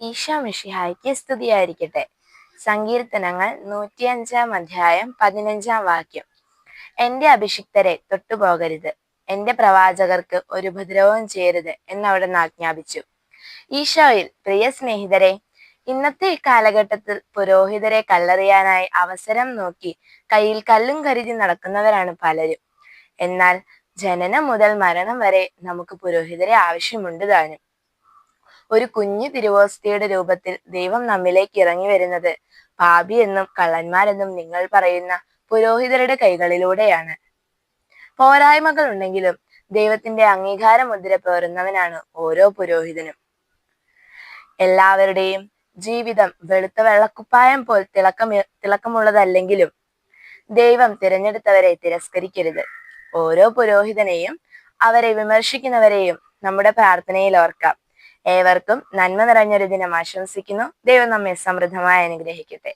ഈശോ മിഷിഹായ്ക്ക് സ്തുതിയായിരിക്കട്ടെ. സങ്കീർത്തനങ്ങൾ നൂറ്റിയഞ്ചാം അധ്യായം പതിനഞ്ചാം വാക്യം. എന്റെ അഭിഷിക്തരെ തൊട്ടുപോകരുത്. എന്റെ പ്രവാചകർക്ക് ഒരു ഉപദ്രവവും ചെയ്യരുത് എന്നവിടുന്ന് ആജ്ഞാപിച്ചു. ഈശോയിൽ പ്രിയ സ്നേഹിതരെ ഇന്നത്തെ കാലഘട്ടത്തിൽ പുരോഹിതരെ കല്ലെറിയാനായി അവസരം നോക്കി കയ്യിൽ കല്ലും കരുതി നടക്കുന്നവരാണ് പലരും. എന്നാൽ ജനനം മുതൽ മരണം വരെ നമുക്ക് പുരോഹിതരെ ആവശ്യമുണ്ട് താനും. ഒരു കുഞ്ഞു തിരുവോസ്തിയുടെ രൂപത്തിൽ ദൈവം നമ്മിലേക്ക് ഇറങ്ങി വരുന്നത്. പാപി എന്നും കള്ളന്മാരെന്നും നിങ്ങൾ പറയുന്ന പുരോഹിതരുടെ കൈകളിലൂടെയാണ്. പോരായ്മകൾ ഉണ്ടെങ്കിലും ദൈവത്തിന്റെ അംഗീകാര മുദ്ര പേറുന്നവനാണ് ഓരോ പുരോഹിതനും. എല്ലാവരുടെയും ജീവിതം വെളുത്ത വെള്ളക്കുപ്പായം പോൽ തിളക്കം തിളക്കമുള്ളതല്ലെങ്കിലും ദൈവം തിരഞ്ഞെടുത്തവരെ തിരസ്കരിക്കരുത്. ഓരോ പുരോഹിതനെയും അവരെ വിമർശിക്കുന്നവരെയും നമ്മുടെ പ്രാർത്ഥനയിൽ ഓർക്കാം. ഏവർക്കും നന്മ നിറഞ്ഞൊരു ദിനം ആശംസിക്കുന്നു. ദൈവം നമ്മെ സമൃദ്ധമായി അനുഗ്രഹിക്കട്ടെ.